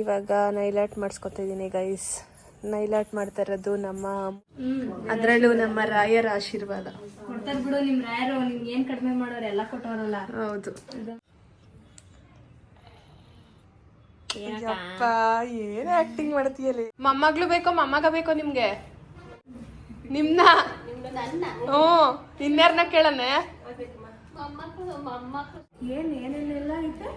ನಾನಿವಾಗ ನೈಲಾಟ್ ಮಾಡಿಸ್ಕೊತಾ ಇದ್ದೀನಿ ಗೈಸ್ ನೈಲಾಟ್ ಮಾಡ್ತಾ ಇರೋದು ನಮ್ಮ ಅದರಲ್ಲೂ ನಮ್ಮ ರಾಯರ ಆಶೀರ್ವಾದ. ಕೊಡ್ತಾರೆ ಬಿಡು ನಿಮ್ಮ ರಾಯರು ನಿಮ್ಗೆ ಏನು ಕಡಿಮೆ ಮಾಡೋರು ಎಲ್ಲ ಕೊಟ್ಟವರಲ್ಲ. ಹೌದು. ಯಪ್ಪ ಏನ್ ಆಕ್ಟಿಂಗ್ ಮಾಡ್ತೀಯಲ್ಲಿ ಮೊಮ್ಮಗ್ಳು ಬೇಕೋ ಮೊಮ್ಮಗ ಬೇಕೋ ನಿಮ್ಗೆ? ನಿಮ್ನ? ಹ್ಞೂ ಇನ್ಯಾರನ್ನ ಕೇಳನೆ ಏನ್ ಏನೇನೆಲ್ಲ ಐತೆ?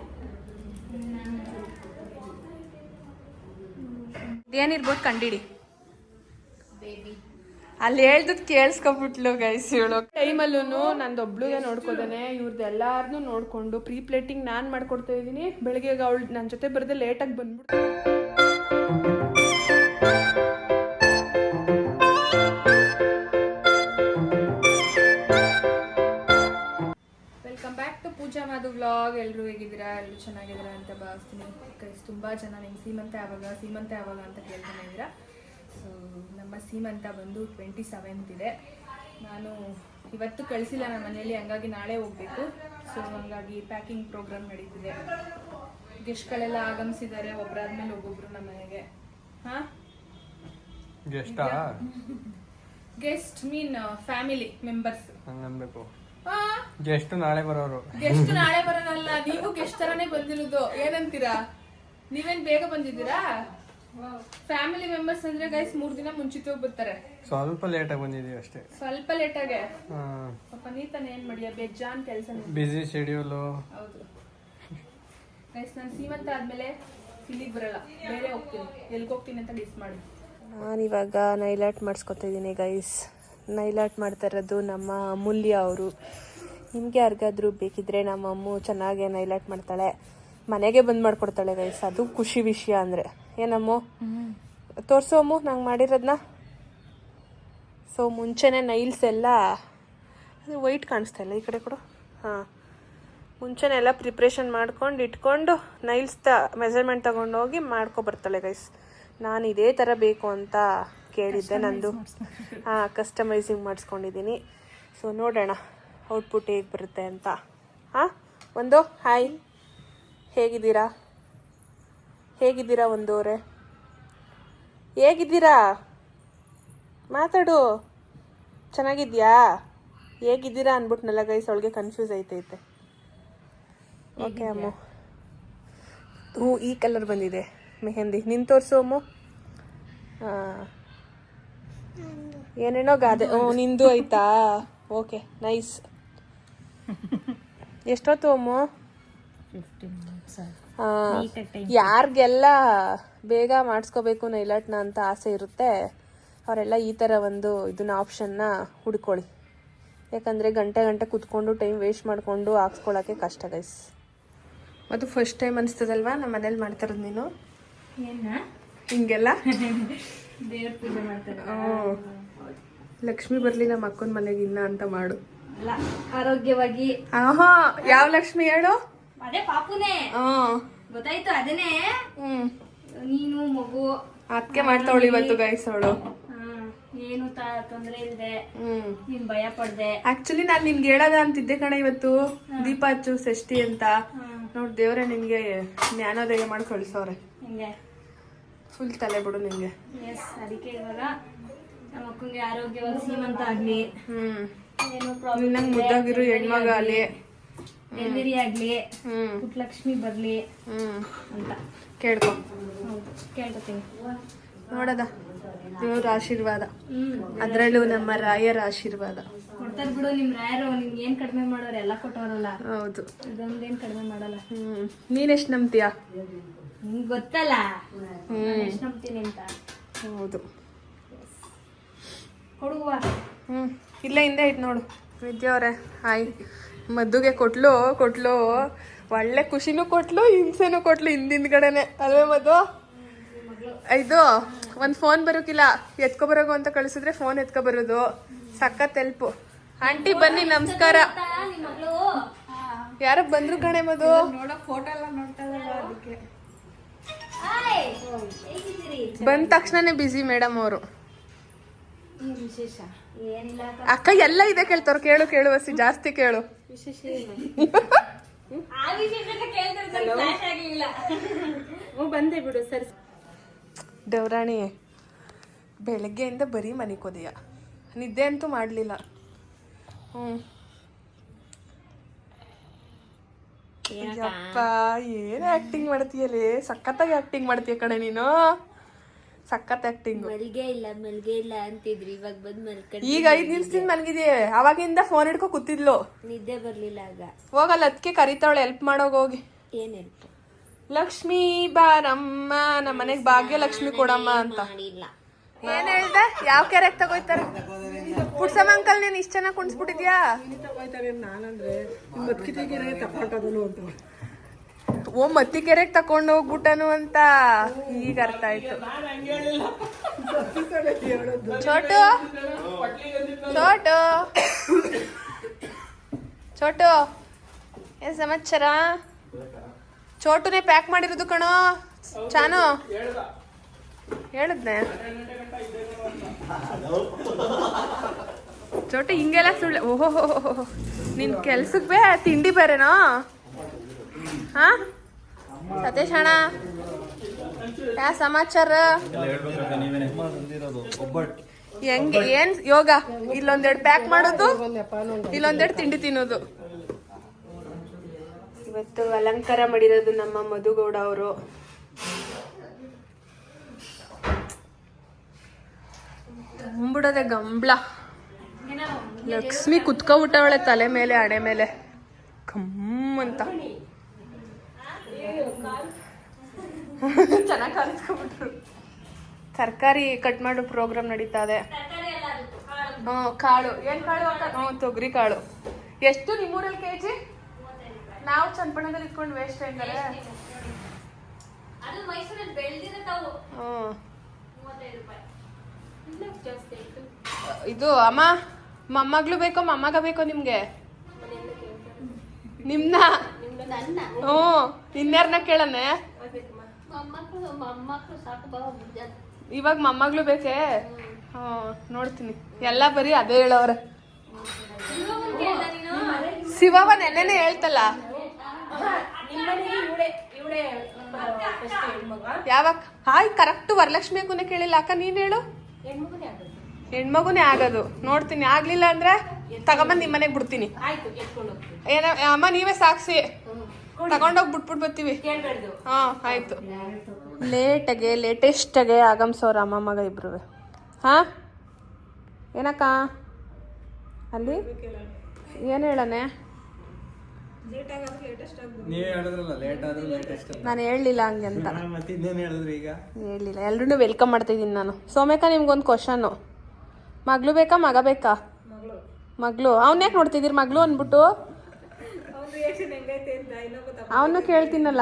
ಏನಿರ್ಬೋದು ಕಂಡಿಡಿ. ಅಲ್ಲಿ ಹೇಳ್ದದ್ ಕೇಳಿಸ್ಕೊಬಿಟ್ಲು ಗೈಸ್ ಹೇಳೋ ಟೈಮಲ್ಲೂ ನಂದೊಬ್ಳುಗೆ ನೋಡ್ಕೋದೇನೆ ಇವ್ರದ್ದು ಎಲ್ಲಾರನ್ನೂ ನೋಡ್ಕೊಂಡು ಪ್ರೀ ಪ್ಲೇಟಿಂಗ್ ನಾನು ಮಾಡ್ಕೊಡ್ತಾ ಇದ್ದೀನಿ. ಬೆಳಿಗ್ಗೆ ಅವಳು ನನ್ನ ಜೊತೆ ಬರದೆ ಲೇಟಾಗಿ ಬಂದ್ಬಿಟ್ಟು ಪೂಜಾ ಮಾಧು ವ್ಲಾಗ್ ಎಲ್ಲರೂ ಹೇಗಿದ್ದೀರಾ? ಎಲ್ಲರೂ ಚೆನ್ನಾಗಿದ್ದೀರಾ ಅಂತ ಭಾವಿಸ್ತೀನಿ. ಕೈಸ್ ತುಂಬ ಜನ ನಿಮ್ಗೆ ಸೀಮಂತ ಯಾವಾಗ ಸೀಮಂತ ಯಾವಾಗ ಅಂತ ಕೇಳ್ತಾನೆ ಇದ್ದೀರಾ? ಸೊ ನಮ್ಮ ಸೀಮಂತ ಬಂದು ಟ್ವೆಂಟಿ ಸೆವೆಂತ್ ಇದೆ. ನಾನು ಇವತ್ತು ಕಳಿಸಿಲ್ಲ ನಮ್ಮ ಮನೆಯಲ್ಲಿ ಹಂಗಾಗಿ ನಾಳೆ ಹೋಗಬೇಕು. ಸೊ ಹಂಗಾಗಿ ಪ್ಯಾಕಿಂಗ್ ಪ್ರೋಗ್ರಾಮ್ ನಡೀತಿದೆ. ಗೆಸ್ಟ್ಗಳೆಲ್ಲ ಆಗಮಿಸಿದ್ದಾರೆ ಒಬ್ಬರಾದ್ಮೇಲೆ ಒಬ್ಬೊಬ್ರು ನಮ್ಮ ಮನೆಗೆ. ಹಾಂ? ಗೆಸ್ಟಾ? ಮೀನ್ ಫ್ಯಾಮಿಲಿ ಮೆಂಬರ್ಸ್ ಗೆಸ್ಟ್ ನಾಳೆ ಬರೋರು. ಗೆಸ್ಟ್ ನಾಳೆ ಬರೋರಲ್ಲ ನೀವು ಗೆಸ್ಟ್ ತರಾನೇ ಬಂದಿರೋದು. ಏನಂತೀರಾ? ನೀವೇನ್ ಬೇಗ ಬಂದಿದ್ದೀರಾ? ಫ್ಯಾಮಿಲಿ ಮೆಂಬರ್ಸ್ ಅಂದ್ರೆ ಗೈಸ್ ಮೂರ್ ದಿನ ಮುಂಚಿತವಾಗಿ ಬರ್ತಾರೆ. ಸ್ವಲ್ಪ ಲೇಟಾಗಿ ಬಂದಿದೀವಿ ಅಷ್ಟೇ. ಸ್ವಲ್ಪ ಲೇಟ್ ಆಗಿ? ಪಾಪ ನೀ ತಾನೇ ಏನ್ ಮಾಡಿಯ? ಬೇಜಾನ್ ಕೆಲಸ ಬಿಸಿ ಶೆಡ್ಯೂಲ್ ಹೌದು. ಗೈಸ್ ನಾನು ಸೀಮಂತ ಆದ್ಮೇಲೆ ಇಲ್ಲಿಗೆ ಬರಲ್ಲ. ಬೇರೆ ಹೋಗ್ತೀನಿ. ಎಲ್ಗೆ ಹೋಗ್ತೀನಿ ಅಂತ ಡಿಸ್ ಮಾಡಿ. ನಾನಿವಾಗ ನೈಲಾಟ್ ಮಾಡಿಸ್ಕೊತಾ ಇದ್ದೀನಿ ಗೈಸ್ ನೈಲಾಟ್ ಮಾಡ್ತಾ ಇರೋದು ನಮ್ಮ ಅಮೂಲ್ಯ ಅವರು. ನಿಮ್ಗೆ ಯಾರಿಗಾದ್ರೂ ಬೇಕಿದ್ರೆ ನಮ್ಮ ಅಮ್ಮು ಚೆನ್ನಾಗಿ ಹೈಲೈಟ್ ಮಾಡ್ತಾಳೆ ಮನೆಗೆ ಬಂದು ಮಾಡ್ಕೊಡ್ತಾಳೆ ಗೈಸ್ ಅದು ಖುಷಿ ವಿಷಯ ಅಂದರೆ. ಏನಮ್ಮು? ತೋರಿಸು ಅಮ್ಮು ನಂಗೆ ಮಾಡಿರೋದನ್ನ ಸೊ ಮುಂಚೆನೇ ನೈಲ್ಸ್ ಎಲ್ಲ ಅದು ವೈಟ್ ಕಾಣಿಸ್ತಾ ಇಲ್ಲ ಈ ಕಡೆ ಕೂಡ. ಹಾಂ. ಮುಂಚೆನೇ ಎಲ್ಲ ಪ್ರಿಪ್ರೇಷನ್ ಮಾಡ್ಕೊಂಡು ಇಟ್ಕೊಂಡು ನೈಲ್ಸ್ ತ ಮೆಸರ್ಮೆಂಟ್ ತಗೊಂಡೋಗಿ ಮಾಡ್ಕೊಬರ್ತಾಳೆ ಗೈಸ್ ನಾನು ಇದೇ ಥರ ಬೇಕು ಅಂತ ಕೇಳಿದ್ದೆ ನಂದು. ಹಾಂ ಕಸ್ಟಮೈಸಿಂಗ್ ಮಾಡಿಸ್ಕೊಂಡಿದ್ದೀನಿ. ಸೊ ನೋಡೋಣ. ಔಟ್ಪುಟ್ ಹೇಗೆ ಬರುತ್ತೆ ಅಂತ. ಹಾಂ? ಒಂದು, ಹಾಯ್. ಹೇಗಿದ್ದೀರಾ? ಹೇಗಿದ್ದೀರಾ ಒಂದೂವರೆ ಹೇಗಿದ್ದೀರಾ? ಮಾತಾಡು. ಚೆನ್ನಾಗಿದ್ಯಾ ಹೇಗಿದ್ದೀರಾ ನೆಲ ಗೈಸ್ ಅವಳಿಗೆ ಕನ್ಫ್ಯೂಸ್ ಐತೈತೆ ಓಕೆ ಅಮ್ಮ. ಹ್ಞೂ ಈ ಕಲರ್ ಬಂದಿದೆ. ಮೆಹಂದಿ. ನಿನ್ ತೋರಿಸು, ಅಮ್ಮ. ಏನೇನೋ ಗಾದೆ. ಹ್ಞೂ ನಿಂದು ಆಯ್ತಾ? ಓಕೆ ನೈಸ್ ಎಷ್ಟೊತ್ತು ಅಮ್ಮ ಯಾರಿಗೆಲ್ಲ ಬೇಗ ಮಾಡಿಸ್ಕೋಬೇಕು ನೈಲಾಟ್ನ ಅಂತ ಆಸೆ ಇರುತ್ತೆ ಅವರೆಲ್ಲ ಈ ಥರ ಒಂದು ಇದನ್ನ ಆಪ್ಷನ್ನ ಹುಡ್ಕೊಳ್ಳಿ. ಯಾಕಂದರೆ ಗಂಟೆ ಗಂಟೆ ಕುತ್ಕೊಂಡು ಟೈಮ್ ವೇಸ್ಟ್ ಮಾಡಿಕೊಂಡು ಹಾಕ್ಸ್ಕೊಳ್ಳೋಕ್ಕೆ ಕಷ್ಟ ಗೈಸ್ ಅದು ಫಸ್ಟ್ ಟೈಮ್ ಅನಿಸ್ತದಲ್ವಾ? ನಮ್ಮ ಮನೇಲಿ ಮಾಡ್ತಾರದು ನೀನು? ಹಿಂಗೆಲ್ಲ? ಲಕ್ಷ್ಮಿ ಬರಲಿ ನಮ್ಮ ಅಕ್ಕನ ಮನೆಗೆ ಇನ್ನ ಅಂತ ಮಾಡು. ಆರೋಗ್ಯವಾಗಿ. ಆಹಾ ಯಾವ ಲಕ್ಷ್ಮಿ ಹೇಳು? ಅದೇ ಪಾಪುನೇ. ಗೊತ್ತಾಯ್ತು ಅದನ್ನೇ. ನೀನು ಮಗು. ಅದಕ್ಕೆ ಮಾಡ್ತಾವಳು ಇವತ್ತು ಗೈಸ್ ಅವಳು. ಏನು ತೊಂದ್ರೆ ಇಲ್ಲದೆ ನೀನ್ ಭಯ ಪಡ್ದೆ. ಆಕ್ಚುಲಿ ನಾನು ನಿನ್ಗೆ ಹೇಳದ ಅಂತಿದ್ದೆ ಕಣ ಇವತ್ತು. ದೀಪ ಹಚ್ಚು ಷಷ್ಠಿ ಅಂತ. ನೋಡ್ ದೇವ್ರೆ ನಿನ್ಗೆ ಜ್ಞಾನೋದಯ ಮಾಡಿ ಕಳ್ಸವ್ರೆ ಹಿಂಗೆ? ಫುಲ್ ತಲೆ ಬಿಡು ನಿನ್ಗೆ. ಎಸ್ ಅದಕ್ಕೆ ಇವಾಗ ನಮ್ಮ ಅಕ್ಕಂಗೆ ಆರೋಗ್ಯವಾಗಿ ಸೀಮಂತ ಆಗ್ಲಿ. ಹ್ಮ್. ನಿನ್ನಂಗ್ ಮುದ್ದಾಗಿರೋ ಹೆಣ್ಮಗ ಅಲ್ಲಿ ಡೆಲಿವರಿ ಆಗ್ಲಿ ಹ್ಮ್. ಪುಟ್ಟಲಕ್ಷ್ಮಿ ಬರ್ಲಿ ಅಂತ. ಕೇಳ್ಕೊ. ಕೇಳ್ಕೊತೀನಿ. ನೋಡದ ದೇವ್ರ ಆಶೀರ್ವಾದ. ಅದ್ರಲ್ಲೂ ನಮ್ಮ ರಾಯರ ಆಶೀರ್ವಾದ. ಕೊಡ್ತಾರ ಬಿಡು ನಿಮ್ ರಾಯರು ನಿಮ್ಗೆ ಏನ್ ಕಡಿಮೆ ಮಾಡೋರು ಎಲ್ಲ ಕೊಟ್ಟವರಲ್ಲ. ಹೌದು. ಇದೊಂದೇನ್ ಕಡಿಮೆ ಮಾಡಲ್ಲ. ಹ್ಮ್. ನೀನೆಷ್ಟ್ ನಂಬ್ತೀಯ? ನಿಮ್ಗೆ ಗೊತ್ತಲ್ಲ? ಎಷ್ಟ್ ನಂಬ್ತೀನಿ ಅಂತ. ಹೌದು. ಕೊಡುವ. ಹ್ಮ್. ಇಲ್ಲೇ, ಹಿಂದೆ ಐತೆ ನೋಡು. ವಿದ್ಯಾ ಅವ್ರೆ, ಹಾಯ್. ಮದ್ದುಗೆ ಕೊಟ್ಲು ಕೊಟ್ಲು. ಒಳ್ಳೆ ಖುಷಿನೂ ಕೊಟ್ಲು, ಹಿಂಸೆನೂ ಕೊಟ್ಲು ಹಿಂದಿಂದ್ಗಡೆನೆ ಅಲ್ವೇ ಮದ್ದು? ಇದು, ಒಂದು ಫೋನ್ ಬರೋಕಿಲ್ಲ. ಎತ್ಕೊ ಬರೋಗು ಅಂತ ಕಳಿಸಿದ್ರೆ ಫೋನ್ ಎತ್ಕೊ ಬರೋದು. ಸಖತ್ ಹೆಲ್ಪು ಆಂಟಿ, ಬನ್ನಿ, ನಮಸ್ಕಾರ. ಯಾರ ಬಂದ್ರು ಕಣೆ ಮದು ಬಂದ ತಕ್ಷಣನೇ ಬಿಸಿ ಮೇಡಮ್ ಅವರು. ಏನ್ ವಿಶೇಷ. ಏನಿಲ್ಲ ಅಕ್ಕ? ಎಲ್ಲ ಇದೆ ಕೇಳ್ತಾರ ಕೇಳು ಕೇಳು ವಸಿ ಜಾಸ್ತಿ ಕೇಳು. ವಿಶೇಷ ಏನು? ಬಂದೆ ಬಿಡು ಸರಿ. ದೇವ್ರಾಣಿ ಬೆಳಗ್ಗೆಯಿಂದ ಬರೀ ಮನೆ ಕೊದೆಯ? ನಿದ್ದೆ ಅಂತೂ ಮಾಡಲಿಲ್ಲ. ಹ್ಞೂ ಯಪ್ಪ ಏನು ಆ್ಯಕ್ಟಿಂಗ್ ಮಾಡ್ತೀಯಲೇ ಸಖತ್ತಾಗಿ ಆ್ಯಕ್ಟಿಂಗ್ ಮಾಡ್ತೀಯ ಕಣೆ ನೀನು? ಸಖತ್ ಆಕ್ಟಿಂಗ್ ಮಲ್ಗೆ ಇಲ್ಲ ಮಲ್ಗೆ ಇಲ್ಲ ಅಂತಿದ್ರಿ. ಇವಾಗ ಬಂದ್ ಮಲ್ಕೊಂಡ್ ಈಗ ಐದ್ ನಿಮಿಷದಿಂದ ಮಲಗಿದೆಯೇ. ಅವಾಗಿಂದ ಫೋನ್ ಹಿಡ್ಕೊ ಕೂತಿದ್ಲು. ನಿದ್ದೆ ಬರ್ಲಿಲ್ಲ ಆಗ. ಹೋಗಲ್ಲ ಅದಕ್ಕೆ ಕರಿತಾವಳೆ ಹೆಲ್ಪ್ ಮಾಡೋಗಿ ಹೋಗಿ. ಏನ್ ಹೆಲ್ಪ್ ಲಕ್ಷ್ಮಿ ಬಾರಮ್ಮ ನಮ್ಮ ಭಾಗ್ಯ ಭಾಗ್ಯಲಕ್ಷ್ಮಿ ಕೊಡಮ್ಮ ಅಂತ. ಮಾಡಿಲ್ಲ. ಏನ್ ಹೇಳ್ದೆ? ಯಾವ ಕೆರೆಗೆ ತಗೋಯ್ತಾರೆ? ಪುಟ್ಸಮ್ಮ ಅಂಕಲ್ ನೀನ್ ಇಷ್ಟ ಚೆನ್ನಾಗಿ ಕುಣಿಸ್ಬಿಟ್ಟಿದ್ಯಾ? ಓ ಮತ್ತಿ ಕೆರೆಗೆ ತಕೊಂಡು ಹೋಗ್ಬಿಟ್ಟನು ಅಂತ. ಈಗ ಅರ್ಥ ಆಯ್ತು. ಚೋಟು ಚೋಟು. ಚೋಟು, ಏನ್ ಸಮಾಚಾರ? ಚೋಟುನೇ ಪ್ಯಾಕ್ ಮಾಡಿರೋದು ಕಣೋ, ಚಾನು. ಹೇಳಿದ್ನೆ. ಚೋಟು ಹಿಂಗೆಲ್ಲ ಸುಳ್ಳು ಓಹೋ ನಿನ್ ಕೆಲ್ಸಕ್ಕೆ ತಿಂಡಿ ಬೇರೆನೋ? ಹಾ? ಸತೀಶ್ ಅಣ್ಣ? ಯಾ ಸಮಾಚಾರ? ಹೆಂಗ್ ಏನ್ ಯೋಗ? ಇಲ್ಲೊಂದೆರಡು ಪ್ಯಾಕ್ ಮಾಡೋದು ಇಲ್ಲೊಂದೆರಡು ತಿಂಡಿ ತಿನ್ನೋದು. ಇವತ್ತು ಅಲಂಕಾರ ಮಾಡಿರೋದು ನಮ್ಮ ಮಧುಗೌಡ ಅವರು. ತುಂಬಿಡೋದೆ ಗಂಬ್ಳ. ಲಕ್ಷ್ಮಿ ಕುತ್ಕೊಬಿಟ್ಟವಳೆ ತಲೆ ಮೇಲೆ ಹಣೆ ಮೇಲೆ. ಕಮ್ ಅಂತ ಚೆನ್ನಾಗಿ ಕಲಿಸ್ಕೊಬಿಟ್ರು ತರಕಾರಿ ಕಟ್ ಮಾಡೋ ಪ್ರೋಗ್ರಾಮ್ ನಡೀತಾ ಇದೆ. ಹ್ಞೂ ಕಾಳು. ಏನು ಕಾಳು ಹ್ಞೂ ತೊಗರಿ. ಕಾಳು. ಎಷ್ಟು ನಿಮ್ಮೂರಲ್ಲಿ ಕೆ ಜಿ ನಾವು ಚನ್ನಪಣ್ಣದಲ್ಲಿ ಇಟ್ಕೊಂಡು ವೇಸ್ಟ್ ರೂಪಾಯಿ. ಇದು ಅಮ್ಮ ಮೊಮ್ಮಗ್ಳು ಬೇಕೋ ಮೊಮ್ಮಗ ಬೇಕೋ ನಿಮ್ಗೆ? ನಿಮ್ನ? ಹ್ಞೂ ಇನ್ಯಾರನ್ನ ಕೇಳನೆ ಮೊಮ್ಮಕ್ಕಳು ಮೊಮ್ಮಕ್ಕಳು ಸಾಕು ಬಾವ ಬುದ್ಧ ಇವಾಗ ಮೊಮ್ಮಗಳು ಬೇಕೇ? ಹ್ಞೂ ನೋಡ್ತೀನಿ. ಎಲ್ಲ ಬರೀ ಅದೇ ಹೇಳವ್ರೆ. ನೀನು ಶಿವವ ನೆನ್ನೆನೆ ಹೇಳ್ತಲ್ಲ? ಯಾವಾಗ? ಹಾಯ್ ಕರೆಕ್ಟ್ ವರಲಕ್ಷ್ಮಿ ಅಕ್ಕನೇ ಕೇಳಿಲ್ಲ. ಅಕ್ಕ ನೀನ್ ಹೇಳು? ಹೆಣ್ಮಗುನೇ ಆಗೋದು. ನೋಡ್ತೀನಿ. ಆಗ್ಲಿಲ್ಲ ಅಂದ್ರೆ ತಗೊಂಬಂದ್ ನಿಮ್ಮನೆಗ್ ಬಿಡ್ತೀನಿ. ಏನ ಅಮ್ಮ ನೀವೇ ಸಾಕ್ಸಿ. ತಗೊಂಡೋಗಿ ಬಿಟ್ಬಿಟ್ಟು ಬರ್ತೀವಿ. ಹಾ ಆಯ್ತು. ಲೇಟಾಗೆ ಲೇಟೆಸ್ಟಾಗೆ ಆಗಮ್ಸೋರ ಅಮ್ಮ ಮಗ ಇಬ್ರು ಹಾ? ಏನಕ್ಕ? ಅಲ್ಲಿ? ಏನು ಹೇಳನೆ ನೀವೇ ಹೇಳಿದ್ರಲ್ಲ ಲೇಟ್ ಆದ್ರೂ ಲೇಟೆಸ್ಟ್ ನಾನು ಹೇಳಲಿಲ್ಲ ಹಂಗೆ ಅಂತ. ಮತ್ತೆ ಇನ್ನೇನು ಹೇಳಿದ್ರಿ ಈಗ? ಹೇಳಿಲ್ಲ ಎಲ್ರೂ ವೆಲ್ಕಮ್ ಮಾಡ್ತಾ ಇದ್ದೀನಿ ನಾನು. ಸೋಮೇಕ ನಿಮ್ಗೊಂದು ಕ್ವಶನ್ನು ಮಗಳು ಬೇಕಾ ಮಗ ಬೇಕಾ? ಮಗಳು. ಅವ್ನ ಯಾಕೆ ನೋಡ್ತಿದ್ದೀರಿ ಮಗಳು ಅಂದ್ಬಿಟ್ಟು? ಅವನು ಕೇಳ್ತೀನಲ್ಲ.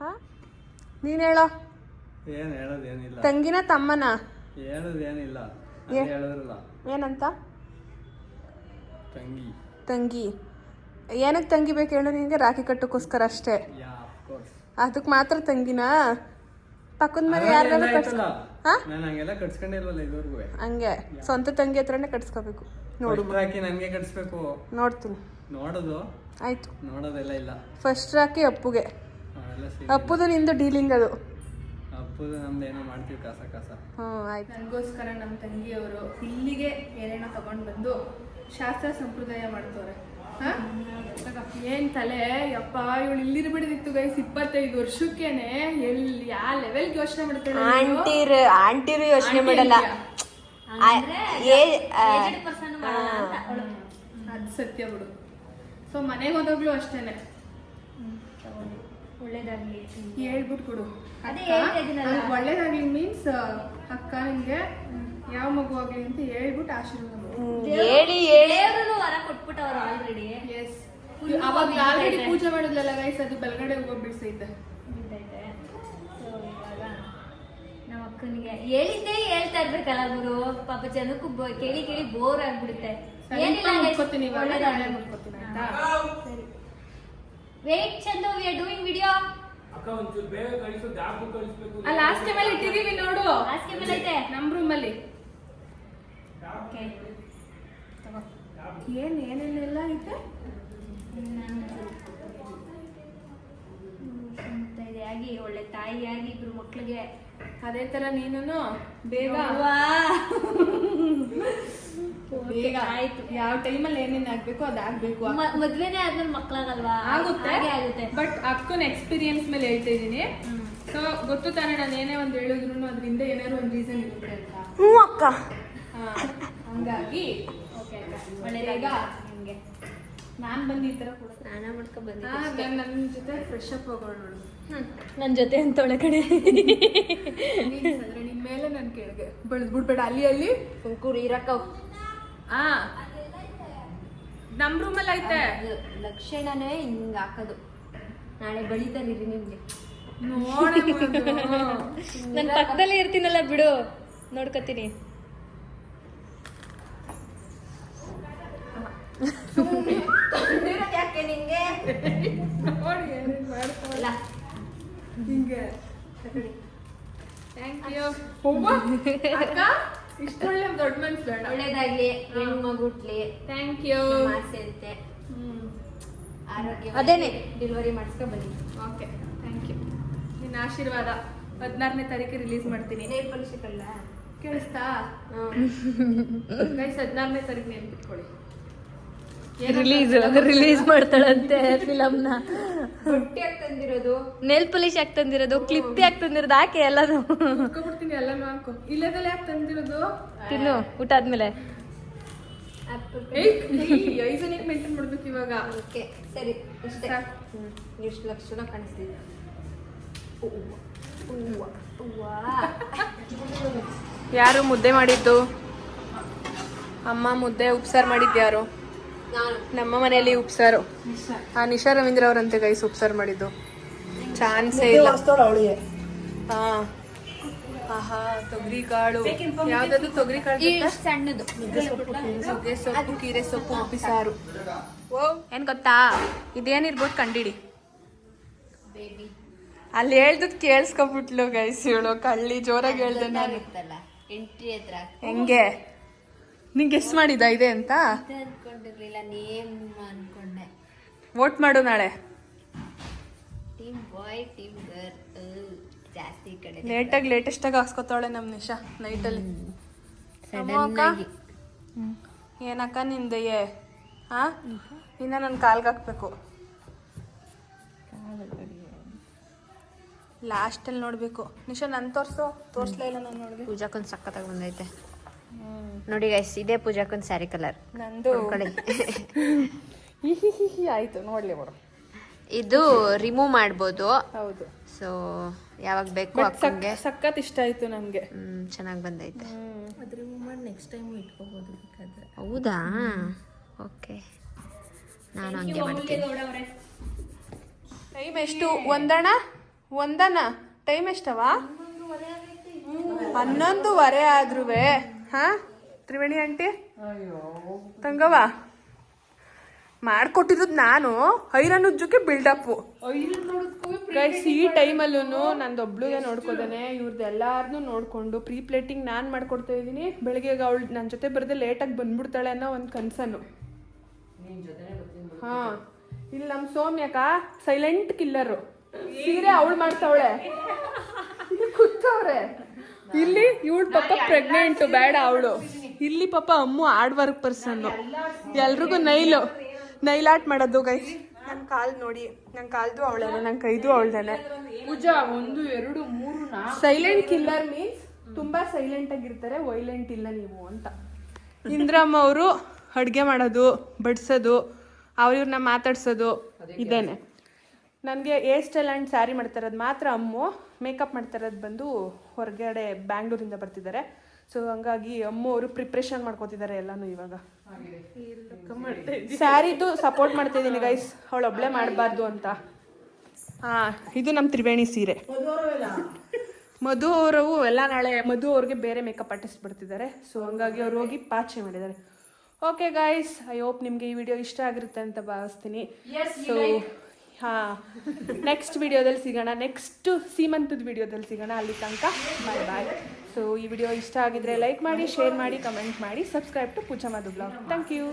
ಹಾ? ನೀನು ಹೇಳೋ. ಏನ್ ಹೇಳೋದೇನಿಲ್ಲ. ತಂಗಿನ ತಮ್ಮನ? ಹೇಳೋದೇನಿಲ್ಲ. ಅದೇ ಹೇಳಿದ್ರಲ್ಲ. ಏನಂತ? ತಂಗಿ. ತಂಗಿ. ಏನಕ್ಕೆ ತಂಗಿ ಬೇಕು ಹೇಳು ನಿನಗೆ ರಾಖಿ ಕಟ್ಟೋಕ್ಕೋಸ್ಕರ ಅಷ್ಟೇ. ಯಾ ಅದಕ್ಕೆ ಮಾತ್ರ ತಂಗಿನಾ? ಪಕ್ಕದ ಮೇಲೆ ಯಾರನ್ನ ಕಟ್ಸ್ ಹಾ? ನಾನು ಹಂಗೆಲ್ಲ ಕಟ್ಸ್ಕೊಂಡಿಲ್ವಲ್ಲ ಇದುವರೆಗೂ ಹಂಗೆ. ಸ್ವಂತ ತಂಗಿ ಹತ್ರನೇ ಕಟ್ಸ್ಕೋಬೇಕು. ನೋಡು. ರಾಕಿ ನನಗೆ ಕಟ್ಸ್ಬೇಕು. ನೋಡ್ತೀನಿ. ನೋಡೋದು. ಆಯ್ತು. ನೋಡೋದೆಲ್ಲ ಇಲ್ಲ. ಫಸ್ಟ್ ರಾಕಿ ಅಪ್ಪುಗೆ. ಅಪ್ಪುದು ನಿಂದು ಡೀಲಿಂಗ್ ಅದು. ಅಪ್ಪುದು ನಮ್ದು ಏನೋ ಮಾಡ್ತೀವಿ ಕಾಸ ಕಾಸ. ಹ್ಞೂ ಆಯ್ತು. ನನಗೋಸ್ಕರ ನಮ್ಮ ತಂಗಿಯವರು ಇಲ್ಲಿಗೆ ಏನೇನೋ ತಗೊಂಡು ಬಂದು ಶಾಸ್ತ್ರ ಸಂಪ್ರದಾಯ ಮಾಡ್ತವ್ರೆ. ಹಾ? ಏನ್ ತಲೆ? ಯಪ್ಪ ಇವಳು ಇಲ್ಲಿರ್ಬಿಡಿದಿತ್ತು ಗೈಸ್ ಇಪ್ಪತ್ತೈದು ವರ್ಷಕ್ಕೇನೆ. ಎಲ್ಲಿ ಯಾವ ಲೆವೆಲ್ಗೆ ಯೋಚನೆ ಮಾಡ್ತಾಳೆ? ಆಂಟಿರು ಆಂಟಿರು ಯೋಚನೆ ಆಂಟಿ ಮಾಡಲ್ಲ. ಅವಳು. ಅದ್ ಸತ್ಯ ಬಿಡು. ಸೊ ಮನೆಗೆ ಹೋದಾಗ್ಲೂ ಅಷ್ಟೇನೆ. ಒಳ್ಳೇದಾಗ್ಲಿ ಹೇಳ್ಬಿಟ್ಟು ಕೊಡು. ಅದೇ ಒಳ್ಳೇದಾಗ್ಲಿ ಮೀನ್ಸ್ ಅಕ್ಕ ನಿಮ್ಗೆ ಯಾವ ಮಗು ಆಗ್ಲಿ ಅಂತ ಹೇಳ್ಬಿಟ್ಟು ಆಶೀರ್ವಾದ ಹೇಳಿ ಹೇಳಿ. ವರ ಕೊಟ್ಬಿಟ್ಟವ್ರು ಆಲ್ರೆಡಿ ಎಸ್ ಅವಾಗ ಆಲ್ರೆಡಿ ಪೂಜೆ ಮಾಡಿದ್ಲಲ್ಲ ಗೈಸ್ ಅದು ಬೆಳಗಡೆ ಹೋಗಿ ಬಿಡ್ಸೈತೆ. ನಮ್ಮ ಅಕ್ಕನಿಗೆ ಹೇಳಿದ್ದೇ ಹೇಳ್ತಾ ಇರ್ಬೇಕಲ್ಲ ಗುರು. ಪಾಪ ಜನಕ್ಕೂ ಬೊ- ಕೇಳಿ ಕೇಳಿ ಬೋರ್ ಆಗ್ಬಿಡುತ್ತೆ. ಏನಿಲ್ಲ ಒಳ್ಳೇದಾಗ್ಲಿ. ಮುಟ್ಕೋತೀನಿ. Wait Chandu we are doing video ಆ ಲಾಸ್ಟ್ ಟೈಮ್ ಅಲ್ಲಿ ಇಟ್ಟಿದೀವಿ ನೋಡು. ಹಾಸಿಗೆ ಮೇಲೆ ಐತೆ. ನಮ್ಮ ರೂಮ್ ಅಲ್ಲಿ. ಓಕೆ ಏನ್ ಏನೇನೆಲ್ಲ ಐತೆ? ಆಗಿ ಒಳ್ಳೆ ತಾಯಿಯಾಗಿ ಇಬ್ರು ಮಕ್ಕಳಿಗೆ ಅದೇ ತರ ನೀನು ಬೇಗ. ಬೇಗ. ಆಯ್ತು. ಯಾವ ಟೈಮಲ್ಲಿ ಏನೇನ್ ಆಗ್ಬೇಕು ಅದಾಗ್ಬೇಕು ಮದ್ವೆನೇ ಆದ್ಮೇಲೆ ಮಕ್ಳಾಗಲ್ವಾ? ಆಗುತ್ತೆ. ಆಗುತ್ತೆ. ಬಟ್ ಅಕ್ಕನ ಎಕ್ಸ್ಪೀರಿಯನ್ಸ್ ಮೇಲೆ ಹೇಳ್ತಾ ಇದೀನಿ ಸೊ ಗೊತ್ತು ತಾನೇ ನಾನು ಏನೇ ಒಂದು ಹೇಳಿದ್ರು ಅದರಿಂದ ಏನಾದ್ರು ಒಂದ್ ರೀಸನ್ ಇರುತ್ತೆ ಅಂತ. ಹ್ಞೂ ಅಕ್ಕ. ಹಾ, ಹಂಗಾಗಿ ಓಕೆ ಒಳ್ಳೇದಾಗಿ ನಿಮ್ಗೆ. ನಾನ್ ಬಂದು ಈ ತರ ಕೂಡ. ಸ್ನಾನ ಮಾಡ್ಕೊ ಬಂದೆ ನಾನು ನನ್ನ ಜೊತೆ ಫ್ರೆಶ್ ಅಪ್ ಹೋಗೋಣ ನನ್ನ ಜೊತೆ ಅಂತೊಳೆ ಕಡೆ ನಿಮ್ಮ ಮೇಲೆ ನಾನು ಕೇಳಿದೆ ಬೆಳೆದ್ಬಿಡ್ಬೇಡ ಅಲ್ಲಿ ಅಲ್ಲಿ. ಕುಂಕುರು ಇರಕ್ಕ. ಆ ನಮ್ ರೂಮಲ್ಲಿ ಐತೆ ಲಕ್ಷಣನೇ ಹಿಂಗ್ ಹಾಕೋದು. ನಾಳೆ ಬಳಿತಾನಿರಿ ನಿಮ್ಗೆ. ನನ್ ನನ್ನ ಪಕ್ಕದಲ್ಲೇ ಇರ್ತೀನಲ್ಲ ಬಿಡು. ನೋಡ್ಕೋತೀನಿ. ಯಾಕೆ ನಿಂಗೆ. ಹಿಂಗೆ. ಥ್ಯಾಂಕ್ ಯು ಅಕ್ಕ? ಇಷ್ಟೊಳ್ಳೆ ದೊಡ್ಡ ಮನ್ಸ್ ಬೇಡ. ಒಳ್ಳೇದಾಗ್ಲಿ ಹುಟ್ಲಿ. ಥ್ಯಾಂಕ್ ಯು ಆಸೆ ಇರುತ್ತೆ. ಆರೋಗ್ಯ ಅದೇನೆ. ಡೆಲಿವರಿ ಮಾಡಿಸ್ಕೊ ಬನ್ನಿ ಓಕೆ ಥ್ಯಾಂಕ್ ಯು ನಿನ್ನ ಆಶೀರ್ವಾದ ಹದಿನಾರನೇ ತಾರೀಕು ರಿಲೀಸ್ ಮಾಡ್ತೀನಿ. ಇಟ್ಟಲ್ಲ ಕೇಳಿಸ್ತಾ? ಗೈಸ್ ಹದಿನಾರನೇ ತಾರೀಕು ನೆನ್ಪಿಟ್ಕೊಳ್ಳಿ. ರಿಲೀಸ್ ರಿಲೀಸ್ ಮಾಡ್ತಾಳಂತೆ ಫಿಲಮ್ನ. ಬಟ್ಟೆ ತಂದಿರೋದು? ನೆಲ್ ಪಾಲಿಶ್ ಯಾಕೆ ತಂದಿರೋದು? ಕ್ಲಿಪ್ ಯಾಕೆ ತಂದಿರೋದು? ಹಾಕಿ ಎಲ್ಲಾನು. ಬಿಡ್ತೀನಿ ಎಲ್ಲಾನು ಹಾಕು. ಇಲ್ಲದಲ್ಲ ಯಾಕೆ ತಂದಿರೋದು? ತಿನ್ನು ಊಟ ಆದ್ಮೇಲೆ. ಐಸನಿಗೆ ಮೇಂಟೈನ್ ಮಾಡ್ಬೇಕು ಇವಾಗ. ಓಕೆ ಸರಿ ಇಷ್ಟೇ. ಎಷ್ಟು ಲಕ್ಷಣ ಕಾಣಿಸ್ತಿದೆ ಯಾರು ಮುದ್ದೆ ಮಾಡಿದ್ದು? ಅಮ್ಮ ಮುದ್ದೆ ಉಪ್ಸಾರು ಮಾಡಿದ್ದು ಯಾರು ನಾನು ನಮ್ಮ ಮನೆಯಲ್ಲಿ ಉಪ್ಸಾರು. ಆ ನಿಶಾ ರವೀಂದ್ರ ಅವರಂತೆ ಗೈಸ್ ಉಪ್ಸಾರು ಮಾಡಿದ್ದು. ಚಾನ್ಸೇ ಇಲ್ಲ. ಹಾ ಆಹಾ ತೊಗರಿ ಕಾಳು ಯಾವ್ದಾದ್ರು ತೊಗರಿ ಕಾಳು? ಸಣ್ಣದು. ನುಗ್ಗೆ ಸೊಪ್ಪು ಕೀರೆ ಸೊಪ್ಪು. ಉಪ್ಪಿಸಾರು ಏನ್ ಗೊತ್ತಾ? ಇದೇನಿರ್ಬೋದು ಕಂಡಿಡಿ. ಅಲ್ಲಿ ಹೇಳ್ದದ್ ಕೇಳಿಸ್ಕೊಬಿಟ್ಲು ಗೈಸ್ ಇವಳು. ಕಳ್ಳಿ ಜೋರಾಗಿ ಹೇಳ್ದೆ ನಾನು. ಹೆಂಗೆ? ನಿಂಗೆ ಗೆಸ್ ಮಾಡಿದ ಇದೆ ಅಂತ? ಅನ್ಕೊಂಡಿರ್ಲಿಲ್ಲ ನೇಮ್ ಅನ್ಕೊಂಡೆ. ವೋಟ್ ಮಾಡು ನಾಳೆ. ಟೀಮ್ ಬಾಯ್ ಟೀಮ್ ಗರ್ಲ್ ಜಾಸ್ತಿ ಕಡೆ ಲೇಟಾಗಿ ಲೇಟೆಸ್ಟಾಗಿ ಹಾಕ್ಸ್ಕೊತಾಳೆ ನಮ್ಮ ನಿಶಾ ನೈಟಲ್ಲಿ ಅಲ್ಲಿ. ಆಗಿ. ಏನಕ್ಕ ನಿಂದೆಯೇ? ಹಾ? ಇನ್ನ ನನ್ನ ಕಾಲ್ಗೆ ಹಾಕ್ಬೇಕು. ಲಾಸ್ಟಲ್ಲಿ ನೋಡ್ಬೇಕು. ನಿಶಾ ನನ್ ತೋರ್ಸು? ತೋರ್ಸ್ಲೇ ಇಲ್ಲ ನಾನು ನೋಡ್ಬೇಕು ಪೂಜಾಕೊಂದ್ ಸಕ್ಕತ್ತಾಗಿ ಬಂದೈತೆ. ನೋಡಿ ಗೈಸ್ ಇದೇ ಪೂಜಾಕ್ಕೊಂದು ಸ್ಯಾರಿ ಕಲರ್ ನಂದು. ಆಯ್ತು. ನೋಡ್ಲಿ ಬಿಡು. ಇದು ರಿಮೂವ್ ಮಾಡ್ಬೋದು. ಹೌದು. ಸೊ ಯಾವಾಗ ಬೇಕು ಅಕ್ಕಂಗೆ. ಸಖತ್ ಇಷ್ಟ ಆಯ್ತು ನಮ್ಗೆ. ಚೆನ್ನಾಗಿ ಬಂದೈತೆ. ನೆಕ್ಸ್ಟ್ ಟೈಮ್ ಇಟ್ಕೋಬಹುದು ಬೇಕಾದ್ರೆ. ಹೌದಾ? ಓಕೆ ನಾನು ಹಂಗೆ ಮಾಡ್ತೀನಿ. ಟೈಮ್ ಎಷ್ಟು? ಒಂದಣ? ಒಂದನ ಟೈಮ್ ಎಷ್ಟವ? ಹನ್ನೊಂದುವರೆ ಆದ್ರುವೆ. ಹಾ? ತ್ರಿವೇಣಿ ಆಂಟಿ? ತಂಗವ್ವ? ಮಾಡ್ಕೊಟ್ಟಿರೋದು ನಾನು ಐರನ್ ಉಜ್ಜಕ್ಕೆ ಬಿಲ್ಡಪ್ ಗೈಸ್ ಈ ಟೈಮಲ್ಲೂ ನಂದೊಬ್ಳುಗೆ ನೋಡ್ಕೋದೇನೆ ಇವ್ರದ್ದು ಎಲ್ಲಾರನ್ನೂ ನೋಡ್ಕೊಂಡು ಪ್ರೀ ಪ್ಲೇಟಿಂಗ್ ನಾನು ಮಾಡ್ಕೊಡ್ತಾ ಇದ್ದೀನಿ. ಬೆಳಿಗ್ಗೆ ಅವಳು ನನ್ನ ಜೊತೆ ಬರದೆ ಲೇಟಾಗಿ ಬಂದ್ಬಿಡ್ತಾಳೆ ಅನ್ನೋ ಒಂದು ಕನ್ಸನ್ನು ಹಾಂ. ಇಲ್ಲಿ ನಮ್ಮ ಸೌಮ್ಯಕ ಸೈಲೆಂಟ್ ಕಿಲ್ಲರು ಸೀರೆ ಅವಳು ಮಾಡ್ತಾವಳೆ. ಕೂತವ್ರೆ. ಇಲ್ಲಿ ಇವಳು ಪಾಪ ಪ್ರೆಗ್ನೆಂಟ್ ಬೇಡ ಅವಳು. ಇಲ್ಲಿ ಪಾಪ ಅಮ್ಮು ಹಾರ್ಡ್ ವರ್ಕ್ ಪರ್ಸನ್ ಎಲ್ರಿಗೂ ನೈಲು ನೈಲಾಟ್ ಮಾಡೋದು ಗೈ ನನ್ನ ಕಾಲ್ ನೋಡಿ ನನ್ನ ಕಾಲ್ದು ಅವಳೇ ನನ್ನ ಕೈದು ಅವಳ್ದೇನೆ. ಪೂಜಾ ಒಂದು ಎರಡು ಮೂರು ಸೈಲೆಂಟ್ ಕಿಲ್ಲರ್ ಮೀನ್ಸ್ ತುಂಬಾ ಸೈಲೆಂಟ್ ಆಗಿರ್ತಾರೆ ವೈಲೆಂಟ್ ಇಲ್ಲ ನೀವು ಅಂತ. ಇಂದ್ರಮ್ಮ ಅವರು ಅಡುಗೆ ಮಾಡೋದು ಬಡಿಸೋದು ಅವ್ರಿವ್ರನ್ನ ಮಾತಾಡ್ಸೋದು ಇದೇನೆ. ನನಗೆ ಏರ್ ಸ್ಟೈಲ್ ಆ್ಯಂಡ್ ಸ್ಯಾರಿ ಮಾಡ್ತಾರದು ಮಾತ್ರ ಅಮ್ಮು ಮೇಕಪ್ ಮಾಡ್ತಾರದು ಬಂದು ಹೊರಗಡೆ ಬ್ಯಾಂಗ್ಳೂರಿಂದ ಬರ್ತಿದ್ದಾರೆ. ಸೊ ಹಂಗಾಗಿ ಅಮ್ಮ ಅವರು ಪ್ರಿಪ್ರೇಷನ್ ಮಾಡ್ಕೋತಿದ್ದಾರೆ ಎಲ್ಲಾನು ಇವಾಗ. ಸ್ಯಾರಿದು ಸಪೋರ್ಟ್ ಮಾಡ್ತಾ ಇದ್ದೀನಿ ಗೈಸ್ ಅವಳು ಒಬ್ಳೆ ಮಾಡಬಾರ್ದು ಅಂತ. ಹಾ ಇದು ನಮ್ಮ ತ್ರಿವೇಣಿ ಸೀರೆ. ಮಧು ಅವರು ಎಲ್ಲ ನಾಳೆ ಮಧು ಅವ್ರಿಗೆ ಬೇರೆ ಮೇಕಪ್ ಆರ್ಟಿಸ್ಟ್ ಬರ್ತಿದ್ದಾರೆ ಸೊ ಹಂಗಾಗಿ ಅವ್ರು ಹೋಗಿ ಪಾಚೆ ಮಾಡಿದ್ದಾರೆ. ಓಕೆ ಗಾಯ್ಸ್ ಐ ಹೋಪ್ ನಿಮಗೆ ಈ ವಿಡಿಯೋ ಇಷ್ಟ ಆಗಿರುತ್ತೆ ಅಂತ ಭಾವಿಸ್ತೀನಿ. ಸೊ ಹಾ. ನೆಕ್ಸ್ಟ್ ವಿಡಿಯೋದಲ್ಲಿ ಸಿಗೋಣ. ನೆಕ್ಸ್ಟ್ ಸೀಮಂತದ ವಿಡಿಯೋದಲ್ಲಿ ಸಿಗೋಣ ಅಲ್ಲಿ ತನಕ. ಬಾಯ್ ಬಾಯ್ ಸೊ ಈ ವಿಡಿಯೋ ಇಷ್ಟ ಆಗಿದ್ರೆ ಲೈಕ್ ಮಾಡಿ ಶೇರ್ ಮಾಡಿ ಕಮೆಂಟ್ ಮಾಡಿ subscribe to Pooja Madhu blog thank you